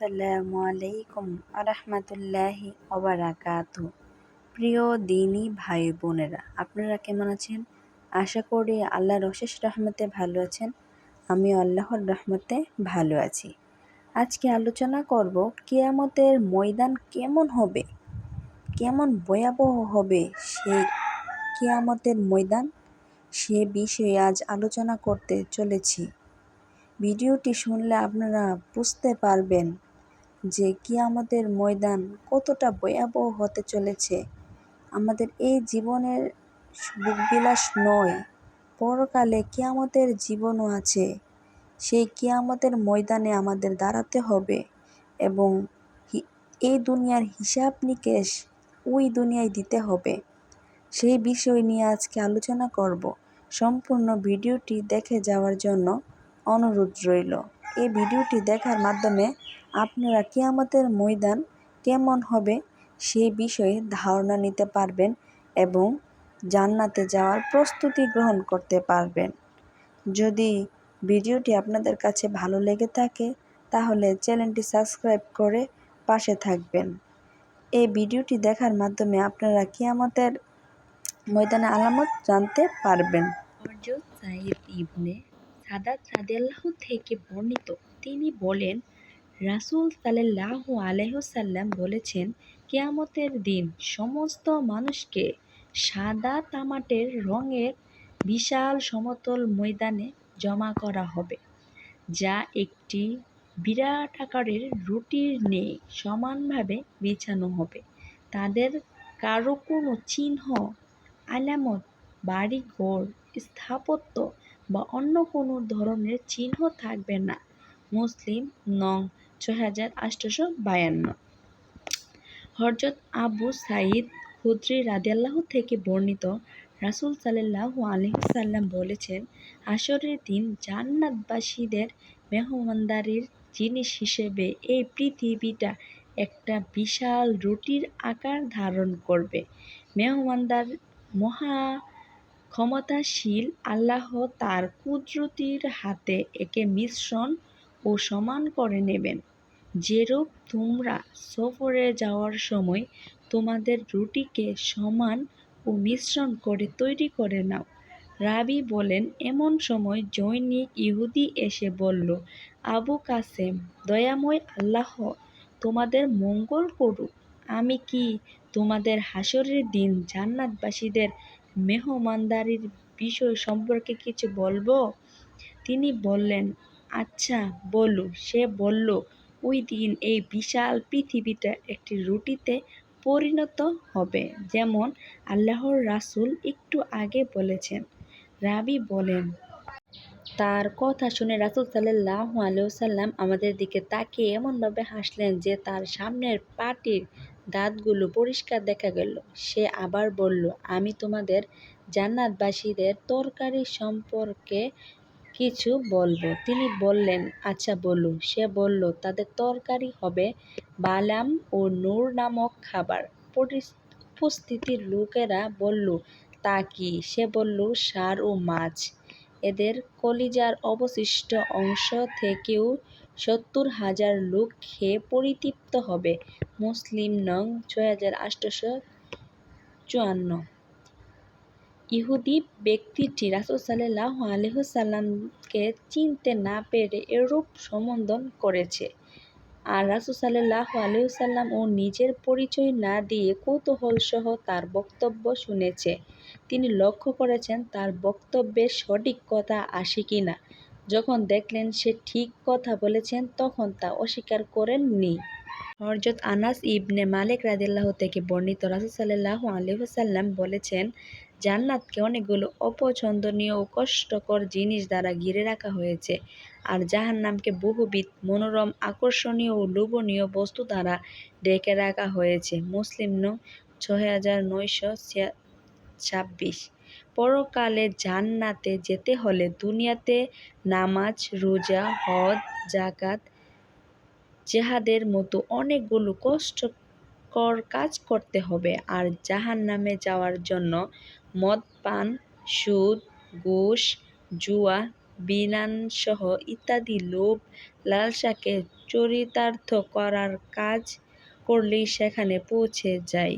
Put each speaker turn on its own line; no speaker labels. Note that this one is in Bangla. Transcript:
আসসালামু আলাইকুম আরহামতুল্লাহি ওবারাকাত। প্রিয় দিনী ভাই বোনেরা, আপনারা কেমন আছেন? আশা করি আল্লাহর অশেষ রহমতে ভালো আছেন। আমি আল্লাহর রহমতে ভালো আছি। আজকে আলোচনা করব কেয়ামতের ময়দান কেমন হবে? কেমন ভয়াবহ হবে সেই কেয়ামতের ময়দান? সে বিষয়ে আজ আলোচনা করতে চলেছি। ভিডিওটি শুনলে আপনারা বুঝতে পারবেন যে কিয়ামতের ময়দান কতটা ভয়াবহ হতে চলেছে। আমাদের এই জীবনের বিলাস নয়, পরকালে কিয়ামতের জীবনও আছে। সেই কিয়ামতের ময়দানে আমাদের দাঁড়াতে হবে এবং এই দুনিয়ার হিসাব নিকেশ ওই দুনিয়ায় দিতে হবে। সেই বিষয় নিয়ে আজকে আলোচনা করব। সম্পূর্ণ ভিডিওটি দেখে যাওয়ার জন্য অনুরোধ রইল। এই ভিডিওটি দেখার মাধ্যমে আপনারা কিয়ামতের ময়দান কেমন হবে সেই বিষয়ে ধারণা নিতে পারবেন এবং জান্নাতে যাওয়ার প্রস্তুতি গ্রহণ করতে পারবেন। যদি ভিডিওটি আপনাদের কাছে ভালো লেগে থাকে, তাহলে চ্যানেলটি সাবস্ক্রাইব করে পাশে থাকবেন। এই ভিডিওটি দেখার মাধ্যমে আপনারা কিয়ামতের ময়দানে আলামত জানতে পারবেন।
ইবনে সাদাত রাদিয়াল্লাহু থেকে বর্ণিত। তিনি বলেন, রাসূল সাল্লাল্লাহু আলাইহি বলেছেন, কেয়ামতের দিন সমস্ত মানুষকে সাদা তামাটের রঙের বিশাল সমতল ময়দানে জমা করা হবে, যা একটি বিরাট আকারের রুটির নেই সমানভাবে বিছানো হবে। তাদের কারও কোনো চিহ্ন, আলামত, বাড়িঘর, স্থাপত্য বা অন্য কোনো ধরনের চিহ্ন থাকবে না। মুসলিম নং ছয় হাজার বায়ান্ন। হরজত আবু সাইদ খুদ্রি রাদিয়াল্লাহ থেকে বর্ণিত রাসুল সাল্লাহ আলহিসাল্লাম বলেছেন, আসরের দিন জান্নাতবাসীদের মেহমানদারির জিনিস হিসেবে এই পৃথিবীটা একটা বিশাল রুটির আকার ধারণ করবে। মেহমানদার মহা ক্ষমতাশীল আল্লাহ তার কুদরতির হাতে একে মিশ্রণ ও সমান করে নেবেন। যেরূপ তোমরা সফরে যাওয়ার সময় তোমাদের রুটিকে সমান ও মিশ্রণ করে তৈরি করে নাও। রাবি বলেন, এমন সময় জৈনিক ইহুদি এসে বলল, আবু কাসেম, দয়াময় আল্লাহ তোমাদের মঙ্গল করুক। আমি কি তোমাদের হাসরের দিন জান্নাতবাসীদের মেহমানদারির বিষয় সম্পর্কে কিছু বলব? তিনি বললেন আচ্ছা বলো। সে বলল, ওই দিন এই বিশাল পৃথিবীটা একটি রুটিতে পরিণত হবে। যেমন আল্লাহর রাসুল একটু আগে বলেছেন। রাবি বলেন, তার কথা শুনে রাসুল সাল্লাহ আলিয়াল্লাম আমাদের দিকে তাকিয়ে এমনভাবে হাসলেন যে তার সামনের পাটির দাঁতগুলো পরিষ্কার দেখা গেল। সে আবার বলল, আমি তোমাদের জান্নাতবাসীদের তরকারি সম্পর্কে কিছু বলব। তিনি বললেন আচ্ছা বলু সে বলল, তাদের তরকারি হবে বালাম ও নূর নামক খাবার। উপস্থিতির লোকেরা বলল, তা কি? সে বলল, সার ও মাছ। এদের কলিজার অবশিষ্ট অংশ থেকেও সত্তর হাজার লোক খেয়ে পরিতৃপ্ত হবে। মুসলিম নং ছয় হাজার আটশোশো চুয়ান্ন। ইহুদি ব্যক্তিটি রাসুল সাল্লাহ আলহ্লামকে চিনতে না পেরে এরূপ সম্বোধন করেছে। আর রাসুল সাল্লাহ আলহিসাল্লাম ও নিজের পরিচয় না দিয়ে কৌতূহলসহ তার বক্তব্য শুনেছে। তিনি লক্ষ্য করেছেন তার বক্তব্যের সঠিক কথা আসে কি না যখন দেখলেন সে ঠিক কথা বলেছেন, তখন তা অস্বীকার করেননি। হরজত আনাস ইবনে মালিক রাদিল্লাহ থেকে বর্ণিত রাসুল সাল্লাহ বলেছেন, জান্নাতকে অনেকগুলো অপছন্দনীয় ও কষ্টকর জিনিস দ্বারা ঘিরে রাখা হয়েছে, আর জাহান্নামকে বহুবিধ মনোরম, আকর্ষণীয় ও লোভনীয় বস্তু দ্বারা ডেকে রাখা হয়েছে। মুসলিম নং ছয় হাজার নয়শো ছাব্বিশ। পরকালে জান্নাতে যেতে হলে দুনিয়াতে নামাজ, রোজা, হজ জাকাত জেহাদের মতো অনেকগুলো কষ্টকর কাজ করতে হবে। আর জাহান নামে যাওয়ার জন্য মদ, পান, সুদ, ঘুষ, জুয়া বিনাশসহ ইত্যাদি লোভ, লালসাকে চরিতার্থ করার কাজ করলেই সেখানে পৌঁছে যায়।